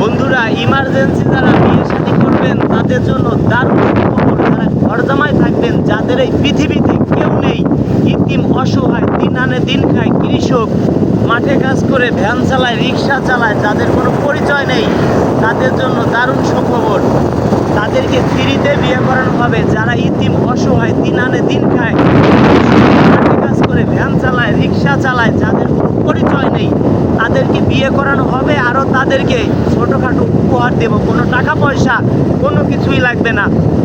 বন্ধুরা ইমার্জেন্সি যারা বিয়ে শাদী করবেন, তাদের জন্য দারুণ যারা ঘর জামাই থাকবেন, যাদের এই পৃথিবীতে কেউ নেই। ইতিম অসহায়, দিন আনে দিন খায় কৃষক। মাঠে কাজ করে, ভ্যান চালায়, রিক্সা চালায় যাদের কোনো পরিচয় নেই। তাদের জন্য দারুণ সুখবর। তাদেরকে ফ্রিতে বিয়ে করানো হবে। যারা ইতিম, অসহায়, দিন আনে দিন খায় মাঠে কাজ করে ভ্যান চালায় রিক্সা চালায় যাদের কোনো পরিচয় নেই তাদেরকে বিয়ে করানো হবে, আরও তাদেরকে ছোটোখাটো উপহার দেব। কোনো টাকা পয়সা, কোনো কিছুই লাগবে না।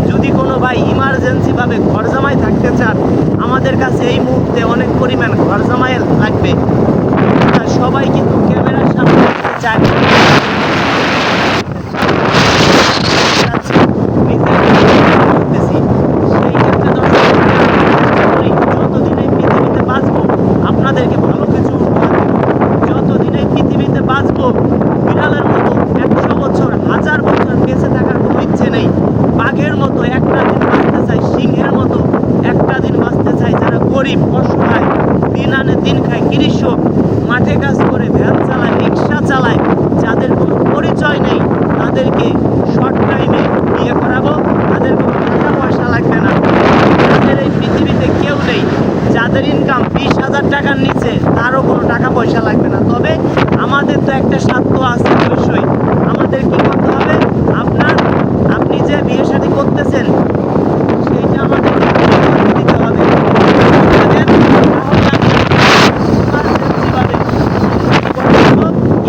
যদি কোনো ভাই ইমার্জেন্সিভাবে ঘর জামাই থাকতে চান, আমাদের কাছে এই মুহূর্তে অনেক পরিমাণ ঘর জামাই লাগবে। সবাই কিন্তু ক্যামেরার সামনে চায় বলতেছি, সেই ক্ষেত্রে দর্শক আমি যতদিন এই পৃথিবীতে বাঁচবো আপনাদেরকে ভালো কিছু উপহার দেব। যতদিন এই বাঁচবো বিড়ালের মতো একশো বছর, হাজার বছর বেঁচে থাকার কোনো ইচ্ছে নেই। বাঘের মতো একটা দিন বাঁচতে চাই সিংহের মতো একটা দিন বাঁচতে চাই যারা গরিব, অসহায়, দিন আনে দিন খায় কৃষক মাঠে কাজ করে, ভ্যান চালায়, রিক্সা চালায়, যাদের কোনো পরিচয় নেই, তাদেরকে শর্ট টাইমে বিয়ে করাবো তাদের কোনো টাকা পয়সা লাগবে না যাদের এই পৃথিবীতে কেউ নেই যাদের ইনকাম বিশ হাজার টাকার নিচে তারও কোনো টাকা পয়সা লাগবে না তবে আমাদের তো একটা স্বার্থ আছে অবশ্যই। আমাদের কি করতে হবে আপনার আপনি যে বিয়ে শাদী করতেছেন সেইটা আমাদের দিতে হবে আমাদের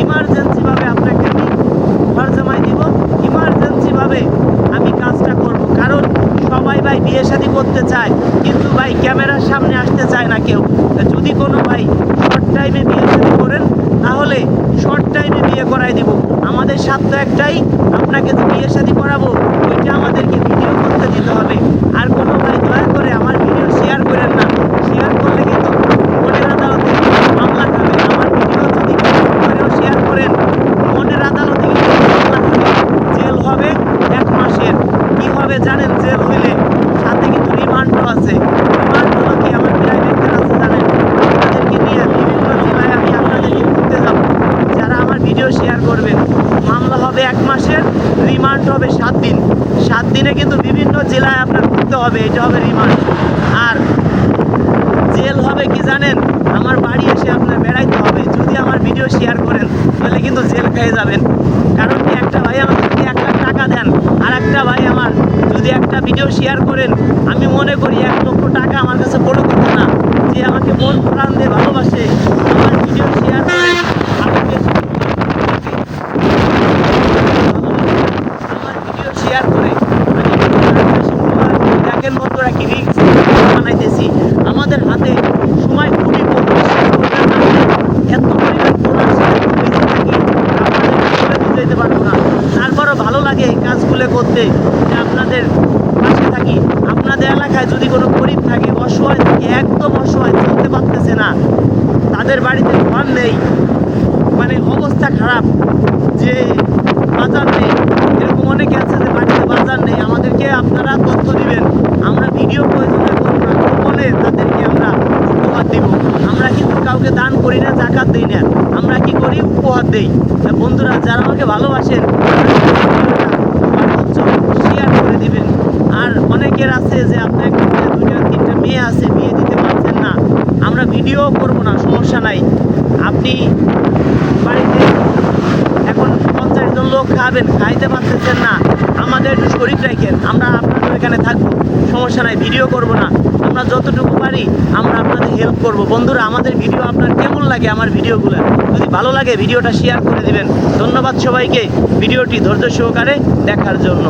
ইমার্জেন্সিভাবে আপনাকে আমি ঘর জামাই দিব ইমার্জেন্সিভাবে আমি কাজটা করব কারণ সবাই ভাই বিয়ে শাদী করতে চায় কিন্তু ভাই ক্যামেরার সামনে আসতে চায় না কেউ। যদি কোনো ভাই শর্ট টাইমে বিয়ে শাদী করেন, তাহলে শর্ট টাইমে বিয়ে করাই দিব। আমাদের স্বার্থ একটাই, আপনাকে যে বিয়ে শাদী করাবো, ওইটা আমাদেরকে ভিডিও করতে দিতে হবে। আর কোনো ভাই দয়া করে আমার ভিডিও শেয়ার করেন না। শেয়ার করলে কিন্তু মনের আদালতে মামলা খাবেন আমার ভিডিও যদি করেও শেয়ার করেন, মনের আদালতে কিন্তু মামলা খাবে। জেল হবে এক মাসের। কি হবে জানেন জেল হইলে সাথে কিন্তু রিমান্ডও আছে রিমান্ড হলো কি আমার প্রাইভেট আছে জানেন তাদেরকে নিয়ে বিভিন্ন জেলায় আমি আপনাদেরকে ঘুরতে যাব যারা আমার ভিডিও শেয়ার করবেন মামলা হবে এক মাসের রিমান্ড হবে সাত দিন। সাত দিনে কিন্তু বিভিন্ন জেলায় আপনার ঘুরতে হবে, এটা হবে রিমান্ড আর জেল হবে কি জানেন? আমার বাড়ি এসে আপনার বেড়াইতে হবে। যদি আমার ভিডিও শেয়ার করেন, তাহলে কিন্তু জেল খেয়ে যাবেন। কারণ কি, একটা ভাই আমাকে যদি এক লাখ টাকা দেন, আর একটা ভাই আমার যদি একটা ভিডিও শেয়ার করেন, আমি মনে করি এক লক্ষ টাকা আমার কাছে বড় কথা না। যে আমাকে মন প্রাণ দিয়ে ভালোবাসে, আমার ভিডিও শেয়ার করেন আমাকে আমার ভিডিও শেয়ার করে আমি দেখেন বন্ধুরা কি রিক্স বানাইতেছি। আমাদের হাতে সময় খুবই কম। এত পরিমাণ পারব না। তারপরও ভালো লাগে এই কাজগুলো করতে, যে আপনাদের পাশে থাকি। আপনাদের এলাকায় যদি কোনো গরিব থাকে, অসহায় থাকে, একদম অসহায়, চলতে পারতেছে না। তাদের বাড়িতে ঘর নেই। মানে অবস্থা খারাপ যে বাজার নেই এরকম অনেকে আছে যে বাড়িতে বাজার নেই আমাদেরকে আপনারা তথ্য দিবেন আমরা ভিডিও প্রয়োজনে করব না গোপনে তাদেরকে আমরা উপহার দিব আমরা কাউকে দান করি না, জাকাত দিই না। আমরা কি করি? উপহার দেই। বন্ধুরা, যারা আমাকে ভালোবাসেন শেয়ার করে দিবেন। আর অনেকের আছে যে আপনার দুইটা, তিনটা মেয়ে আছে, বিয়ে দিতে পারছেন না। আমরা ভিডিও করব না, সমস্যা নাই। আপনি বাড়িতে এখন পঞ্চাশ জন লোক খাবেন, খাইতে পারতেছেন না। আমাদের একটু শরীর রাখেন আমরা আপনাদের এখানে থাকব। সমস্যা নাই ভিডিও করব না। আমরা যতটুকু পারি আমরা আপনাদের হেল্প করব। বন্ধুরা, আমাদের ভিডিও আপনার কেমন লাগে আমার ভিডিওগুলো যদি ভালো লাগে ভিডিওটা শেয়ার করে দিবেন। ধন্যবাদ সবাইকে। ভিডিওটি ধৈর্য সহকারে দেখার জন্য।